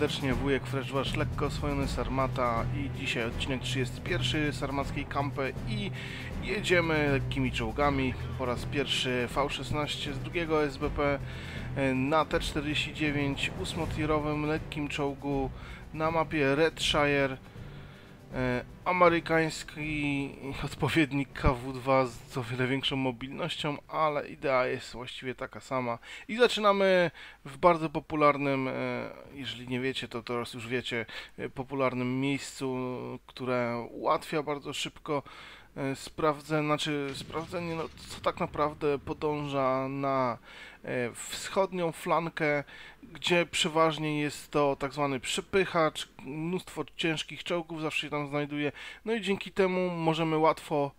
serdecznie, wujek Fresh lekko oswojony Sarmata i dzisiaj odcinek 31 Sarmackiej Kampy i jedziemy lekkimi czołgami. Po raz pierwszy V16 z drugiego SBP na T49 ósmotierowym lekkim czołgu na mapie Redshire amerykański odpowiednik KW2 z o wiele większą mobilnością, ale idea jest właściwie taka sama. I zaczynamy w bardzo popularnym, e, jeżeli nie wiecie, to teraz już wiecie, e, popularnym miejscu, które ułatwia bardzo szybko e, sprawdzenie, znaczy sprawdzenie, no, co tak naprawdę podąża na e, wschodnią flankę, gdzie przeważnie jest to tak zwany przepychacz, mnóstwo ciężkich czołgów zawsze się tam znajduje, no i dzięki temu możemy łatwo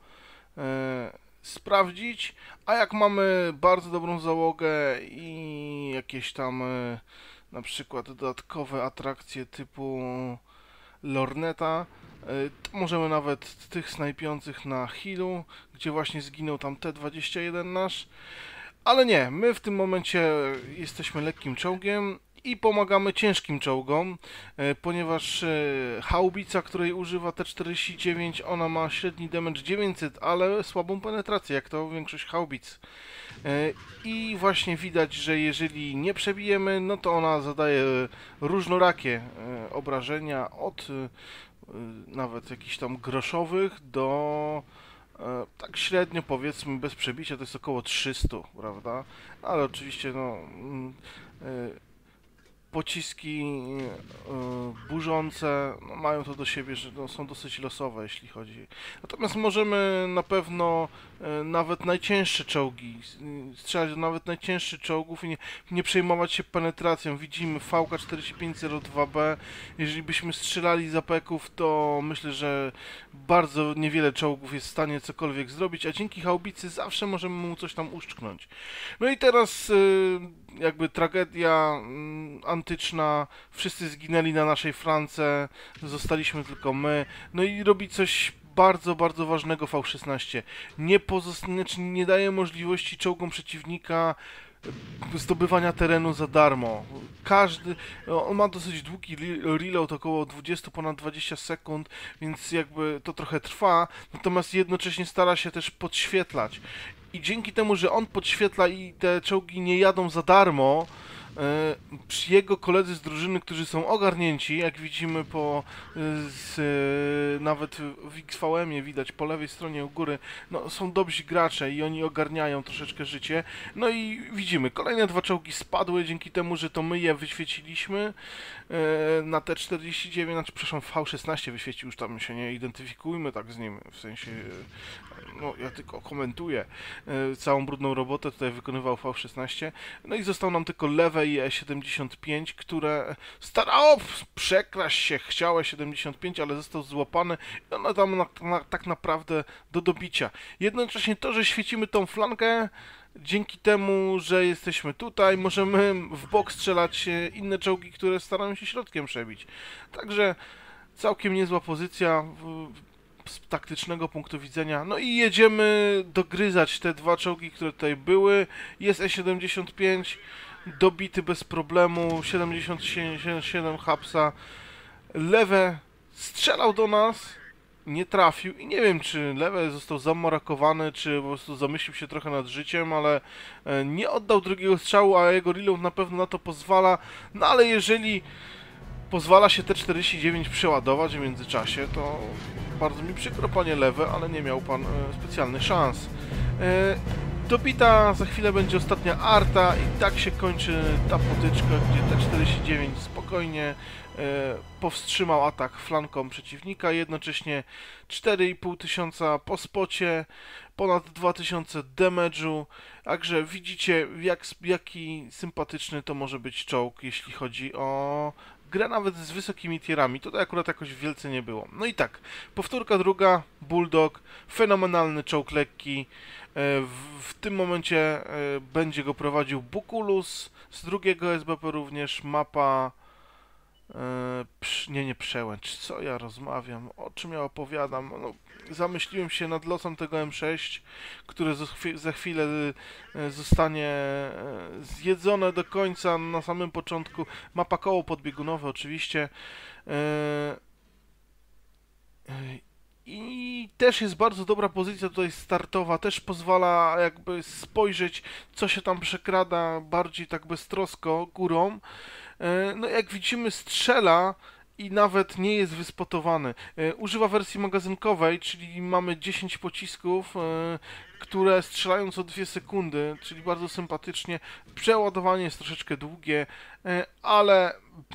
e, sprawdzić, a jak mamy bardzo dobrą załogę i jakieś tam e, na przykład dodatkowe atrakcje typu Lorneta, e, możemy nawet tych snajpiących na Hillu, gdzie właśnie zginął tam T-21 nasz, ale nie, my w tym momencie jesteśmy lekkim czołgiem i pomagamy ciężkim czołgom, e, ponieważ e, haubica, której używa T-49, ona ma średni damage 900, ale słabą penetrację, jak to większość haubic. E, I właśnie widać, że jeżeli nie przebijemy, no to ona zadaje różnorakie obrażenia od nawet jakichś tam groszowych do tak średnio powiedzmy bez przebicia to jest około 300, prawda? Ale oczywiście no mm, e, pociski e, burzące no, mają to do siebie, że no, są dosyć losowe, jeśli chodzi. Natomiast możemy na pewno e, nawet najcięższe czołgi, s- strzelać do nawet najcięższych czołgów i nie, nie przejmować się penetracją. Widzimy VK4502B. Jeżeli byśmy strzelali z apeków, to myślę, że bardzo niewiele czołgów jest w stanie cokolwiek zrobić, a dzięki haubicy zawsze możemy mu coś tam uszczknąć. No i teraz jakby tragedia mm, antyczna, wszyscy zginęli na naszej flance, zostaliśmy tylko my. No i robi coś bardzo, bardzo ważnego V16. Nie, pozos- znaczy nie daje możliwości czołgom przeciwnika zdobywania terenu za darmo. Każdy, on ma dosyć długi re- reload, około 20, ponad 20 sekund, więc jakby to trochę trwa, natomiast jednocześnie stara się też podświetlać. I dzięki temu, że on podświetla i te czołgi nie jadą za darmo, jego koledzy z drużyny, którzy są ogarnięci, jak widzimy po e, z, e, nawet w XVM-ie widać po lewej stronie u góry, no są dobrzy gracze i oni ogarniają troszeczkę życie. No i widzimy, kolejne dwa czołgi spadły dzięki temu, że to my je wyświeciliśmy e, na T49, znaczy przepraszam, V16 wyświecił, już tam się nie identyfikujmy tak z nim, w sensie, e, no ja tylko komentuję e, całą brudną robotę tutaj wykonywał V16. No i został nam tylko lewe i E75, które starało przekraść się, chciało 75, ale został złapany i ono tam na, na, tak naprawdę do dobicia. Jednocześnie to, że świecimy tą flankę, dzięki temu, że jesteśmy tutaj, możemy w bok strzelać e, inne czołgi, które starają się środkiem przebić. Także całkiem niezła pozycja z taktycznego punktu widzenia. No i jedziemy dogryzać te dwa czołgi, które tutaj były. Jest E75, dobity bez problemu, 77 hapsa. Lewe strzelał do nas, nie trafił i nie wiem, czy lewe został zamorakowany, czy po prostu zamyślił się trochę nad życiem, ale e, nie oddał drugiego strzału, a jego reload na pewno na to pozwala. No ale jeżeli pozwala się te 49 przeładować w międzyczasie, to bardzo mi przykro, panie lewe, ale nie miał pan e, specjalnych szans. E, dobita, za chwilę będzie ostatnia arta i tak się kończy ta potyczka, gdzie T49 spokojnie e, powstrzymał atak flanką przeciwnika, jednocześnie 4,5 tysiąca po spocie, ponad 2000 damage'u, także widzicie jak, jaki sympatyczny to może być czołg, jeśli chodzi o grę nawet z wysokimi tierami. Tutaj akurat jakoś wielce nie było. No i tak, powtórka druga, Bulldog, fenomenalny czołg lekki. E, W, w tym momencie e, będzie go prowadził Bukulus, z drugiego SBP również mapa nie, nie przełęcz. Co ja rozmawiam? O czym ja opowiadam? No, zamyśliłem się nad losem tego M6, które za chwi- za chwilę e, zostanie e, zjedzone do końca na samym początku. Mapa koło podbiegunowe oczywiście. E, e, I też jest bardzo dobra pozycja tutaj startowa, też pozwala jakby spojrzeć, co się tam przekrada bardziej tak beztrosko górą. E, No jak widzimy strzela i nawet nie jest wyspotowany. E, Używa wersji magazynkowej, czyli mamy 10 pocisków, e, które strzelają co 2 sekundy, czyli bardzo sympatycznie. Przeładowanie jest troszeczkę długie, e, ale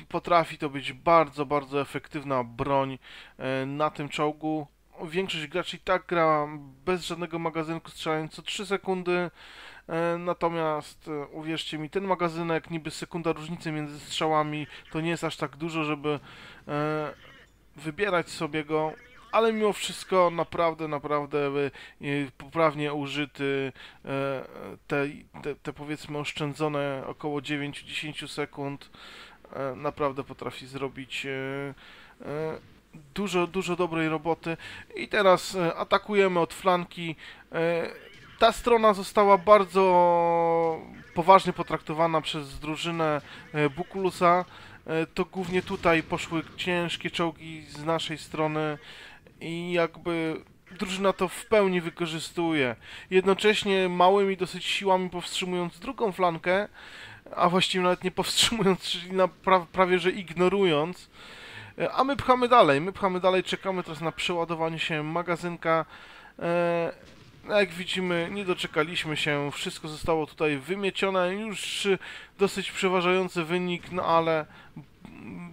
potrafi to być bardzo, bardzo efektywna broń e, na tym czołgu. Większość graczy i tak gra bez żadnego magazynku, strzelając co 3 sekundy. E, Natomiast e, uwierzcie mi, ten magazynek, niby sekunda różnicy między strzałami, to nie jest aż tak dużo, żeby e, wybierać sobie go, ale mimo wszystko naprawdę, naprawdę poprawnie użyty, te, te, te powiedzmy oszczędzone około 9-10 sekund naprawdę potrafi zrobić dużo, dużo dobrej roboty. I teraz e, atakujemy od flanki. E, ta strona została bardzo poważnie potraktowana przez drużynę e, Bukulusa. To głównie tutaj poszły ciężkie czołgi z naszej strony i jakby drużyna to w pełni wykorzystuje. Jednocześnie małymi dosyć siłami powstrzymując drugą flankę, a właściwie nawet nie powstrzymując, czyli pra prawie że ignorując. A my pchamy dalej, my pchamy dalej, czekamy teraz na przeładowanie się magazynka. E, jak widzimy, nie doczekaliśmy się, wszystko zostało tutaj wymiecione, już dosyć przeważający wynik, no ale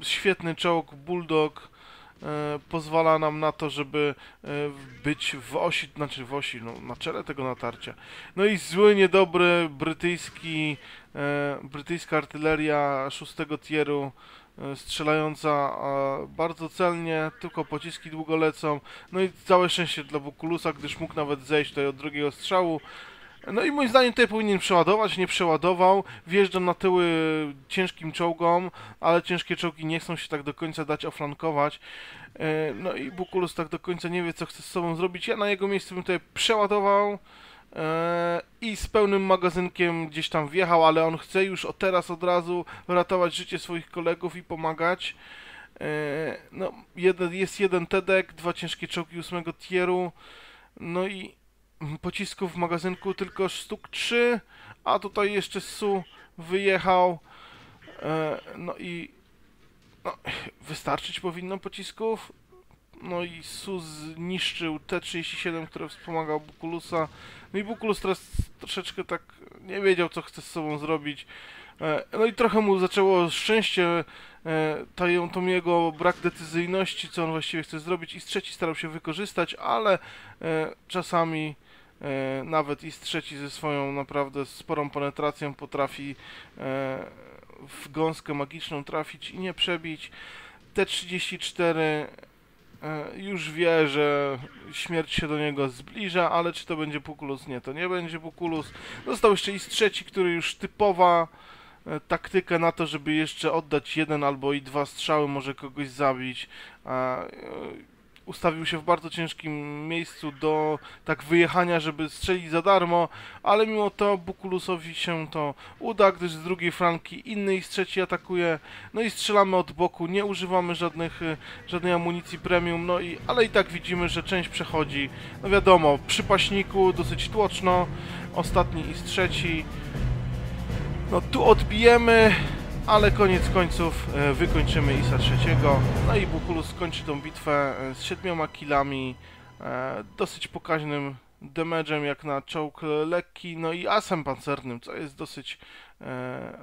świetny czołg, Bulldog e, pozwala nam na to, żeby e, być w osi, znaczy w osi, no, na czele tego natarcia. No i zły, niedobry brytyjski, brytyjska artyleria szóstego tieru, strzelająca e, bardzo celnie, tylko pociski długo lecą. No i całe szczęście dla Bukulusa, gdyż mógł nawet zejść tutaj od drugiego strzału. No i moim zdaniem tutaj powinien przeładować, nie przeładował. Wjeżdża na tyły ciężkim czołgom, ale ciężkie czołgi nie chcą się tak do końca dać oflankować. E, No i Bukulus tak do końca nie wie, co chce z sobą zrobić. Ja na jego miejscu bym tutaj przeładował i z pełnym magazynkiem gdzieś tam wjechał, ale on chce już o teraz od razu ratować życie swoich kolegów i pomagać. E, No, jeden, jest jeden TEDek, dwa ciężkie czołgi ósmego tieru, no i pocisków w magazynku tylko sztuk 3, a tutaj jeszcze Su wyjechał. E, No i no, wystarczyć powinno pocisków. No i Su zniszczył T-37, które wspomagał Bukulusa. No i Bukulus teraz troszeczkę tak nie wiedział, co chce z sobą zrobić. E, No i trochę mu zaczęło szczęście, e, to, ją- to jego brak decyzyjności, co on właściwie chce zrobić. I z trzeci starał się wykorzystać, ale e, czasami nawet i z trzeci ze swoją naprawdę sporą penetracją potrafi w gąskę magiczną trafić i nie przebić. T-34 e, już wie, że śmierć się do niego zbliża, ale czy to będzie Bukulus? Nie, to nie będzie Bukulus. Został jeszcze i trzeci, który już typowa e, taktyka na to, żeby jeszcze oddać jeden albo i dwa strzały, może kogoś zabić. Ustawił się w bardzo ciężkim miejscu do tak wyjechania, żeby strzelić za darmo, ale mimo to Bukulusowi się to uda, gdyż z drugiej flanki inny i z trzeci atakuje, no i strzelamy od boku, nie używamy żadnych, e, żadnej amunicji premium, no i, ale i tak widzimy, że część przechodzi, no wiadomo, przy paśniku dosyć tłoczno, ostatni i z trzeci, no tu odbijemy, ale koniec końców e, wykończymy Isa trzeciego. No i Bukulus skończy tą bitwę e, z siedmioma killami, e, dosyć pokaźnym damage'em jak na czołg lekki, no i asem pancernym, co jest dosyć e,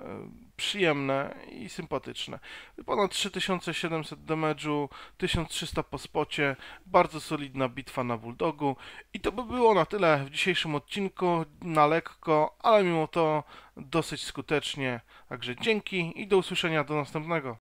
przyjemne i sympatyczne. Ponad 3700 damage'u, 1300 po spocie, bardzo solidna bitwa na Bulldogu. I to by było na tyle w dzisiejszym odcinku, na lekko, ale mimo to dosyć skutecznie. Także dzięki i do usłyszenia do następnego.